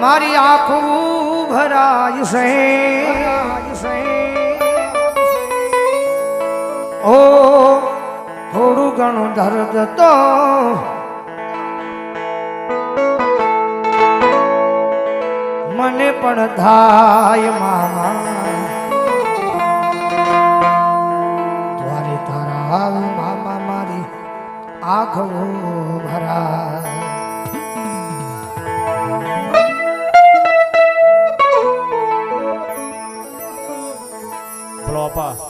મારી આંખું ભરાય છે. ઓ, થોડું ઘણું દર્દ તો મને પણ થાય મામા. તારે તારા મામા મારી આંખો ભરાય. બોલો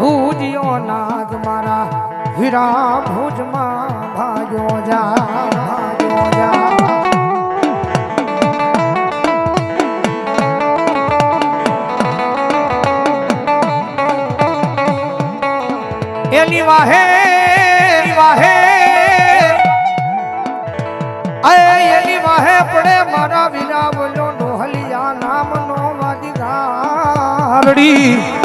ભુજિયો નાગ મારા, હીરા ભુજમાં ભાગ્યો જા ભાગ્યો જા. એની વાહે વાહે. એની વાહે, પડે મારા વિના બોલો ડોહલિયા નામનો વાદી ગારડી ગારડી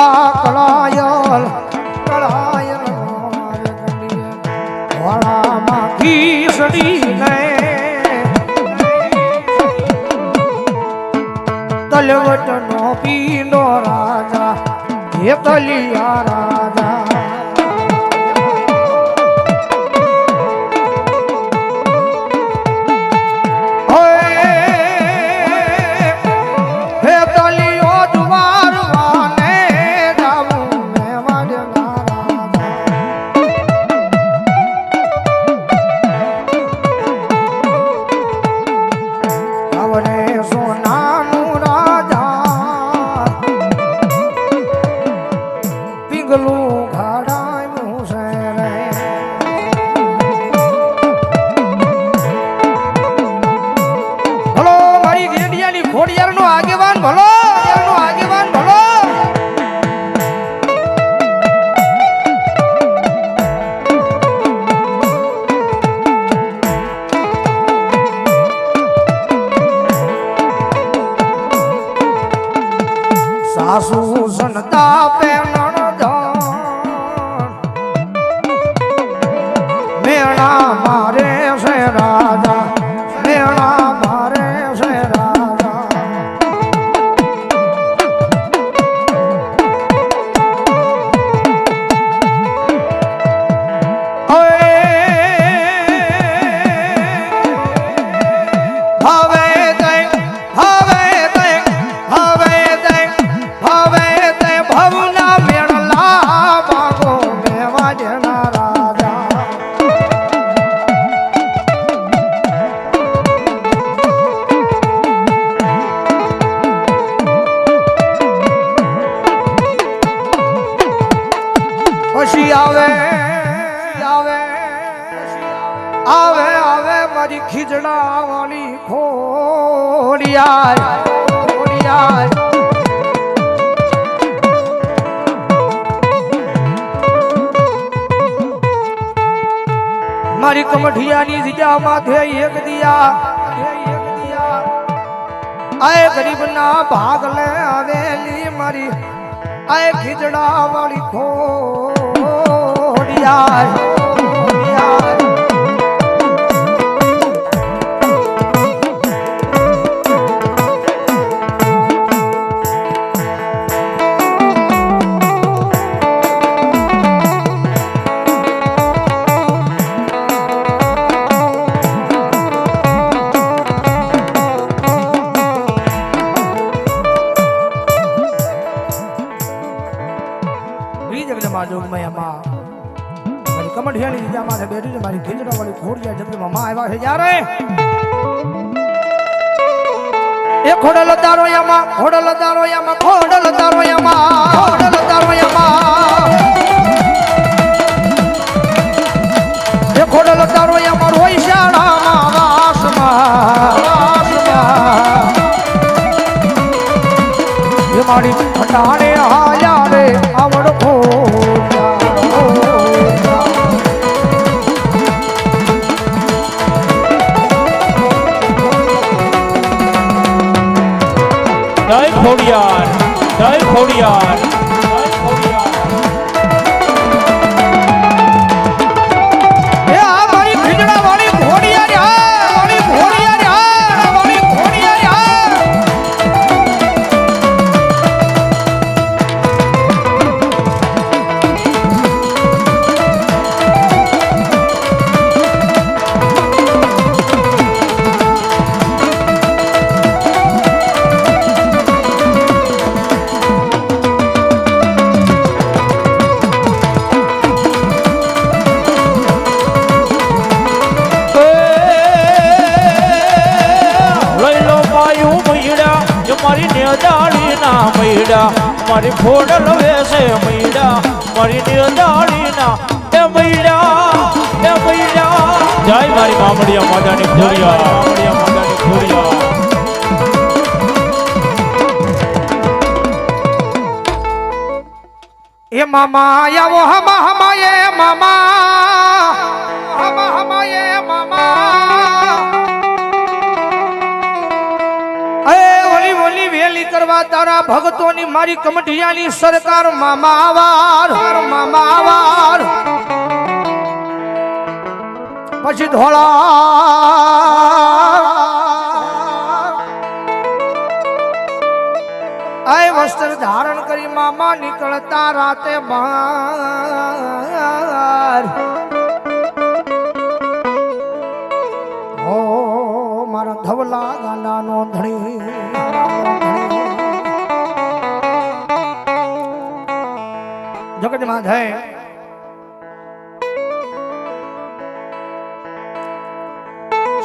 કળાયલ કળાયલ વાળામાં ખીસડી તલવટ નો. પીનો રાજા હે તલિયા રાજા. આગેવાન ભલો નો આગેવાન ભલો પેણણ મેણા મારે મારી કમઠિયાની જગ્યામાં માથે એક દિયા, આય ગરીબ ના ભાગ લે આવેલી મારી, આય ખીજડા વાળી ખોડિયાર એ ખોડલ તારો એમાં ખોડલ તારો એમાં ખોડલ તારો એમાં ખોડલ તારો યામાં. એ ખોડલ તારો યામાં રોઈ શાળામાં વાસમાં. એ મારી ફટાણે આયા રે આવડ ખોડિયાર જય ખોડિયાર. મારી ફોડલ વેસે મૈડા મારી દાળીના. એ મૈડા એ મૈડા. જય મારી મામડિયા માદાની ભૂરિયા મામડિયા માદાની ભૂરિયા એ મામા આવો, હમા હમા એ મામા. કરવા તારા ભક્તોની મારી કમઠિયાની સરકાર મામા આવાર મામા પછી ધોળા. આય વસ્ત્ર ધારણ કરી મામા નીકળતા રાતે બહાર. ઓ, મારા ધવલા ગાંડાનો ધણી. જગત માધે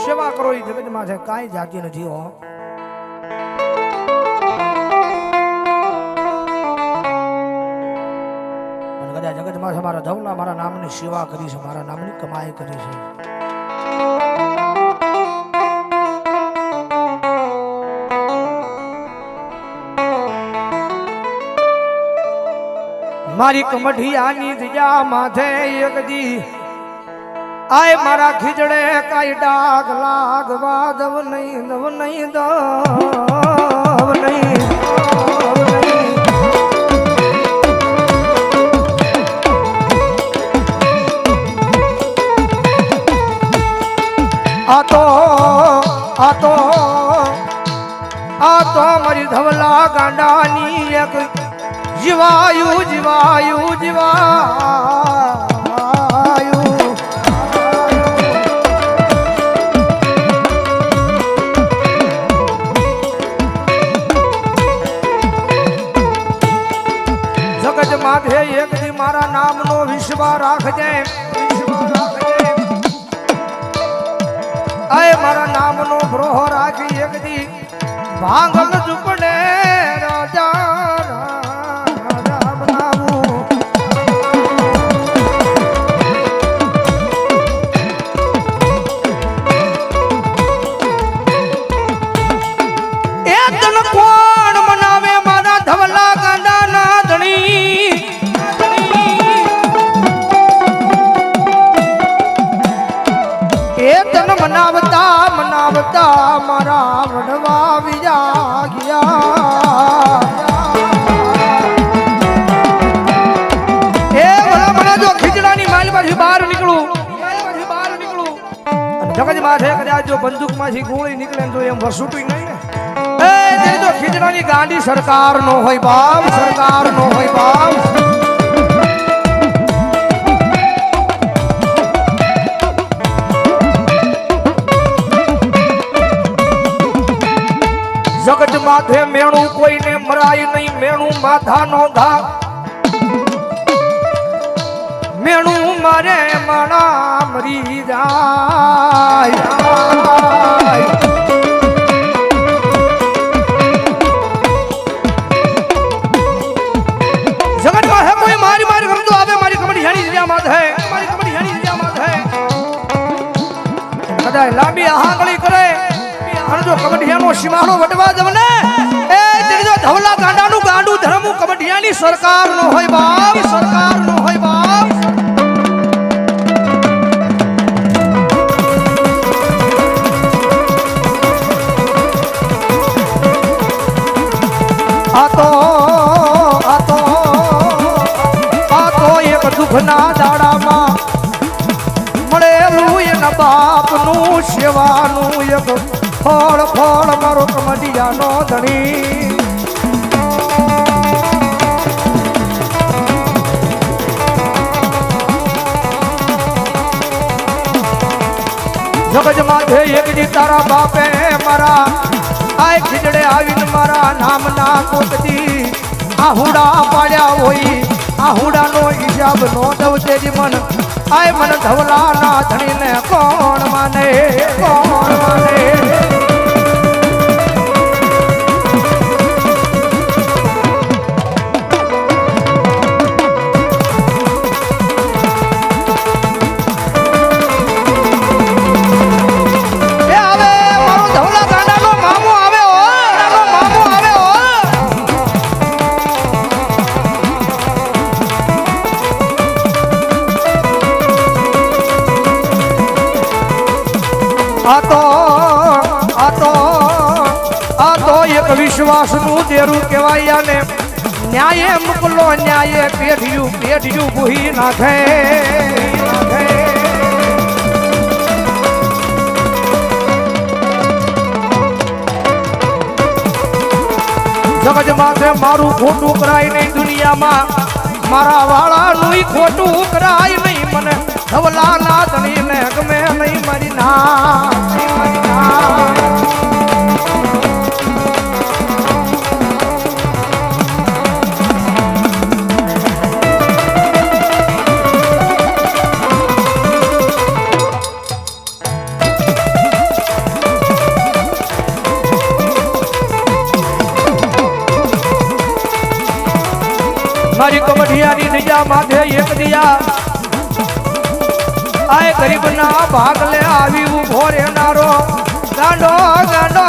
સેવા કરો એ જગત છે કાંઈ જાતિ નથી હો. કદાચ જગતમાં છે, મારા ધવલા મારા નામની સેવા કરી છે, મારા નામની કમાઈ કરી છે. મારી કમઢિયાની જગ્યા માથે એક દી. આય મારા ખીજડે કાઈ ડાગ લાગવા દવ નહીં દવ નહીં દવ નહીં. આ તો આ તો આ તો મારી ધવલા ગાંડાની એક જીવાયુ જીવાયુ જીવાયુ જગત માથે એક દી મારા નામનો વિશ્વા રાખજે. અય, મારા નામનો બ્રોહ રાખી એક દી ભાંગલ રાજા રાજા. જો બંદૂકમાંથી ગોળી નીકળે તો એમ વસૂટું નહીં ને. સરકાર નો હોય બાપ સરકાર નો હોય બાપ. જગત માથે મેણું કોઈને મરાય નહીં, મેણું માથા નો ધા મેણું મારે માણા મરી જાય. સરકાર નો હોય બાપ સરકાર નો હોય બાપ. આ તો આ તો આ તો એક દુઃખના દાડામાં મળેલું એના બાપનું સેવાનું એક ફળ ફળ મારો કમડિયાનો ધણી. જગજ માથે એક દી તારા બાપે મારા. આય ખીજડે આવીને મારા નામના કોટજી આહુડા પાડ્યા હોય. આહુડાનો હિસાબ નો દવ તેજી મન. આય મન ધવલા ના ધણીને કોણ માને? કોણ માને? વિશ્વાસનું દેરું કહેવાય ને ન્યાયે મોકલો, ન્યાયે પેઢિયું પેઢિયું ભૂહી નાખે. જગજ માથે મારું ખોટું કરાય નહીં દુનિયામાં. મારા વાળાનું ખોટું કરાય નહીં મને. ધવલા ના ધણીને ગમે નહીં મરી ના. આય ગરીબના ભાગલે આવી ઊભો રહેનારો ગાંડો ગાંડો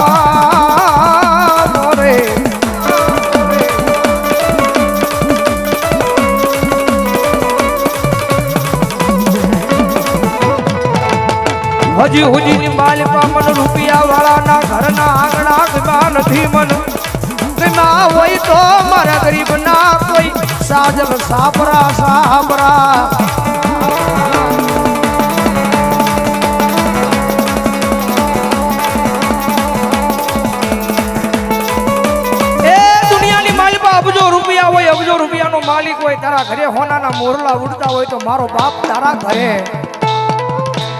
મામો રે. હજી હુજીની માલિકા મન રૂપિયા વાળાના ઘરના આંગણા ગમા નથી મન. ના હોય તો મારા ગરીબના કોઈ સાજલ સાપરા સાપરા અબજો માલિક હોય, તારા ઘરે હોનાના મોરલા ઉડતા હોય તો મારો બાપ તારા ઘરે.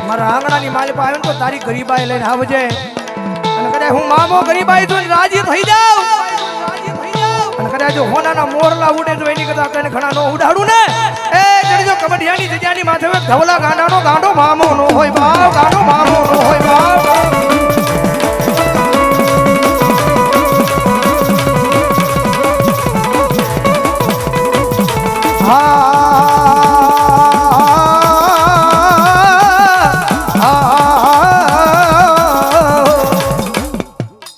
મારા આંગણાની માલિક આવે ને તો તારી ગરીબાઈ લઈને આવજે. અને કદાચ હું મામો ગરીબાઈ જોઈને રાજી થઈ જાઉં. અને કદાચ જો હોનાના મોરલા ઉડે તો એની કરતા કઈને ઘણા નો ઉડાડું ને. એ જડી જો કબડિયાની જગ્યાની માથે ધવલા ગાંડાનો ગાંડો મામો નો હોય, બાપ ગાંડો મામો નો હોય, બાપ হা